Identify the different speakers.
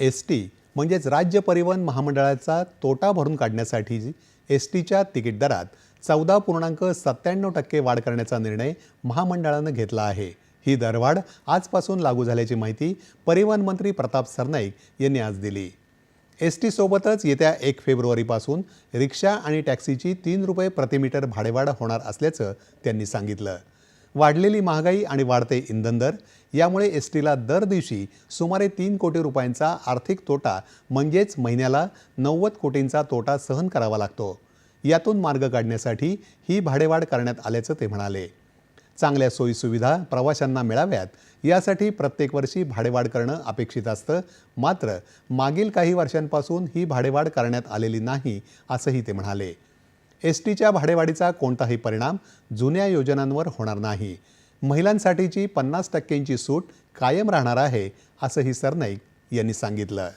Speaker 1: S T म्हणजेच राज्य परिवहन महामंडळाचा तोटा भरून काढण्यासाठी एस टीच्या तिकीट दरात चौदा पूर्णांक सत्त्याण्णव टक्के वाढ करण्याचा निर्णय महामंडळानं घेतला आहे. ही दरवाढ आजपासून लागू झाल्याची माहिती परिवहन मंत्री प्रताप सरनाईक यांनी आज दिली. एस टीसोबतच येत्या एक फेब्रुवारीपासून रिक्षा आणि टॅक्सीची तीन रुपये प्रतिमीटर भाडेवाढ होणार असल्याचं त्यांनी सांगितलं. वाढलेली महागाई आणि वाढते इंधन दर. यामुळे एस टीला दर दिवशी सुमारे तीन कोटी रुपयांचा आर्थिक तोटा म्हणजेच महिन्याला नव्वद कोटींचा तोटा सहन करावा लागतो. यातून मार्ग काढण्यासाठी ही भाडेवाढ करण्यात आल्याचं ते म्हणाले. चांगल्या सोयीसुविधा प्रवाशांना मिळाव्यात यासाठी प्रत्येक वर्षी भाडेवाढ करणं अपेक्षित असतं. मात्र मागील काही वर्षांपासून ही भाडेवाढ करण्यात आलेली नाही असंही ते म्हणाले. एस टीच्या भाडेवाढीचा कोणताही परिणाम जुन्या योजनांवर होणार नाही. महिलांसाठीची पन्नास टक्क्यांची सूट कायम राहणार आहे असंही सरनाईक यांनी सांगितलं.